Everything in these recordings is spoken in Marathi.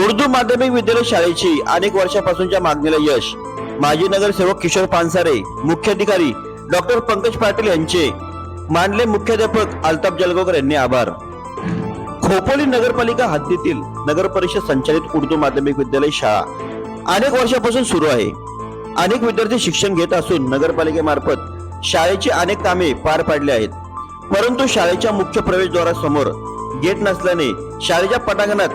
उर्दू माध्यमिक विद्यालय शाळेची अनेक वर्षापासूनच्या मागणीला यश. माजी नगरसेवक किशोर पानसारे मुख्याधिकारी डॉक्टर पंकज पाटील यांचे मानले मुख्याध्यापक अल्ताफ जलगोकर यांनी आभार. खोपोली नगरपालिका हद्दीतील नगर परिषद संचालित उर्दू माध्यमिक विद्यालय शाळा अनेक वर्षापासून सुरू आहे. अनेक विद्यार्थी शिक्षण घेत असून नगरपालिकेमार्फत शाळेची अनेक कामे पार पाडली आहेत. परंतु शाळेच्या मुख्य प्रवेशद्वारासमोर गेट नसल्याने शाळेच्या पटांगणात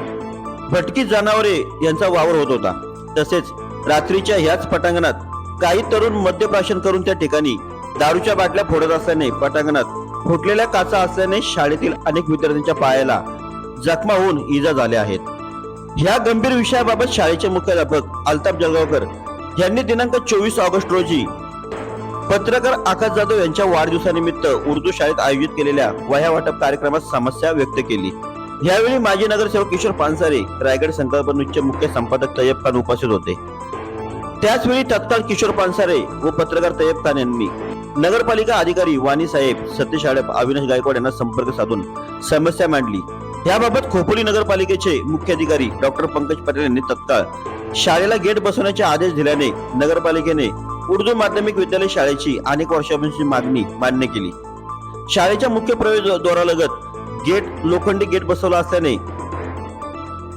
भटकी जनावरे यांचा वावर होत होता. तसेच रात्रीच्या ह्याच पटांगणात काही तरुण मद्यप्राशन करून त्या ठिकाणी दारूच्या बाटल्या फोडत असल्याने पटांगणात फुटलेल्या काचा असल्याने शाळेतील अनेक विद्यार्थ्यांच्या पायाला जखमा होऊन इजा झाल्या आहेत. ह्या गंभीर विषयाबाबत शाळेचे मुख्याध्यापक अल्ताफ जळगावकर यांनी दिनांक चोवीस ऑगस्ट रोजी पत्रकार आकाश जाधव यांच्या वाढदिवसानिमित्त उर्दू शाळेत आयोजित केलेल्या वह्या वाटप कार्यक्रमात समस्या व्यक्त केली. यावेळी माजी नगरसेवक किशोर पानसारे रायगड संकल्पनेचे मुख्य संपादक तय्यब खान उपस्थित होते. त्याचवेळी तत्काळ किशोर पानसारे व पत्रकार तय्यब खान यांनी नगरपालिका अधिकारी वाणी साहेब सतीश आडप अविनाश गायकवाड यांना संपर्क साधून समस्या मांडली. याबाबत खोपोली नगरपालिकेचे मुख्य अधिकारी डॉक्टर पंकज पटेल यांनी तत्काळ शाळेला गेट बसवण्याचे आदेश दिल्याने नगरपालिकेने उर्दू माध्यमिक विद्यालय शाळेची अनेक वर्षांची मागणी मान्य केली. शाळेच्या मुख्य प्रवेश प्रवेशद्वारालगत गेट लोखंडी गेट बसवला असल्याने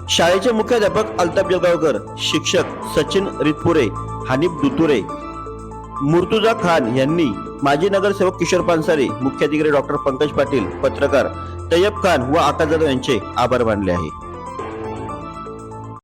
शाळेचे मुख्याध्यापक अल्ताफ जळगावकर शिक्षक सचिन रितपुरे हानिफ दुतुरे मुर्तुजा खान यांनी माजी नगरसेवक किशोर पानसारे मुख्याधिकारी डॉक्टर पंकज पाटील पत्रकार तय्यब खान व आकाश जाधव यांचे आभार मानले आहे